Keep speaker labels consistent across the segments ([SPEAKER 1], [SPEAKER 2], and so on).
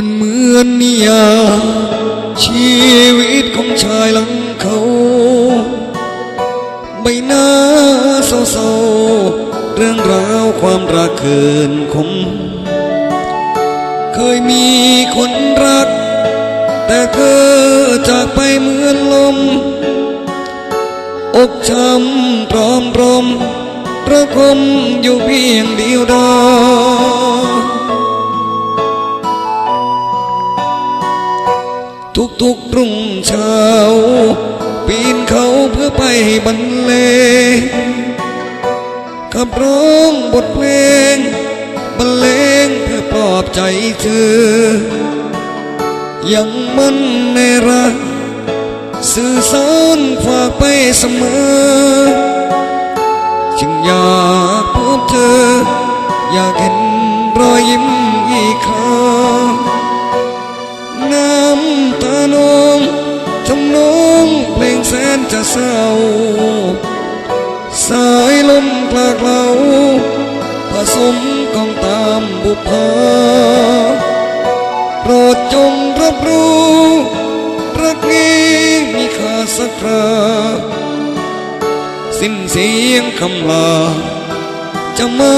[SPEAKER 1] มันเหมือนนิยายชีวิตของชายหลังเขาใบหน้าเศร้าๆเรื่องราวความรักเกินคม เคยมีคนรัก แต่เธอจากไปเหมือนลม อกช้ำตรอมรมระคมอยู่เพียงเดียวดาย ทุกๆรุ่งเช้า ปีนเขาเพื่อไปบรรเลงขับร้องบทเพลงบรรเลงเพื่อปลอบใจเธอ ยังมันในรัก สื่อสารฝากไปเสมอ จึงอยากพบเธอ อยากเห็นรอยยิ้มอีกครั้ง นองทำนองเพลงแสนจะเศร้า สายลมกลากเหลาผสมกองตามบุพภาโปรดจงรับรู้ รักนี้มีค่าสักคราสิ้นเสียงคำลาจะมา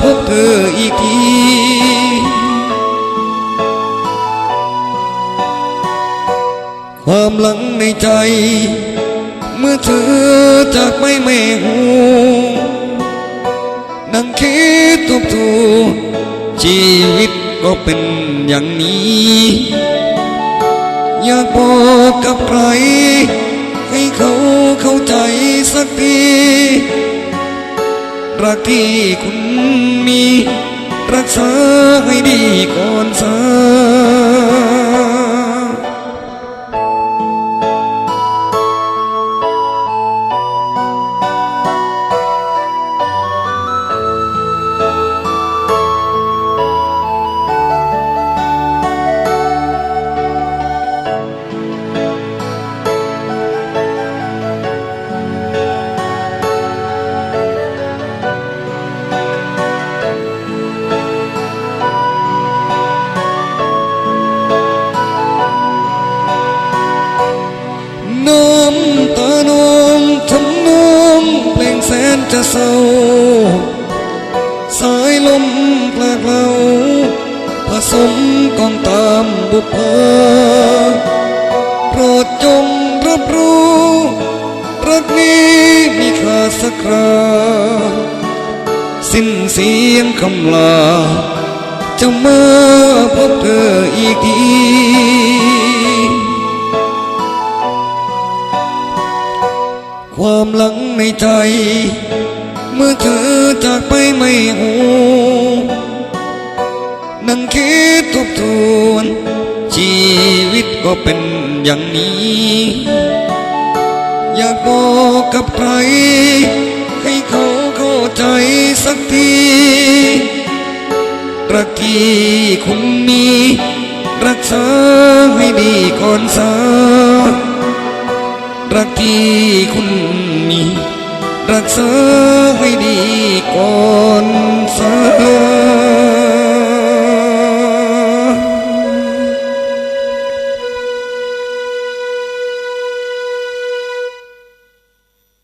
[SPEAKER 1] พบเธออีกที ความหลังในใจ เมื่อเธอจากไม่ไม่หูนั่งคิดทบทวนชีวิตก็เป็นอย่างนี้ อยากบอกกับใคร ให้เขาเข้าใจสักทีรักที่คุณมี รักษาให้ดีก่อนสา เศร้า สายลมกลกเหลาผสมกองตามบุพภาโปรดจงรับรู้ รักนี้มีค่าสักคราสิ้นเสียงคำลา จะมาพบเธออีกทีความหลังในใจ เมื่อเธอจากไปไม่หูนั่งคิดทบทวน ชีวิตก็เป็นอย่างนี้ อยากบอกกับใคร ให้เขาเข้าใจสักทีรักที่คุณมี รักษาให้ดีก่อนสารักที่คุณมี รักษาให้ดีก่อนสมอ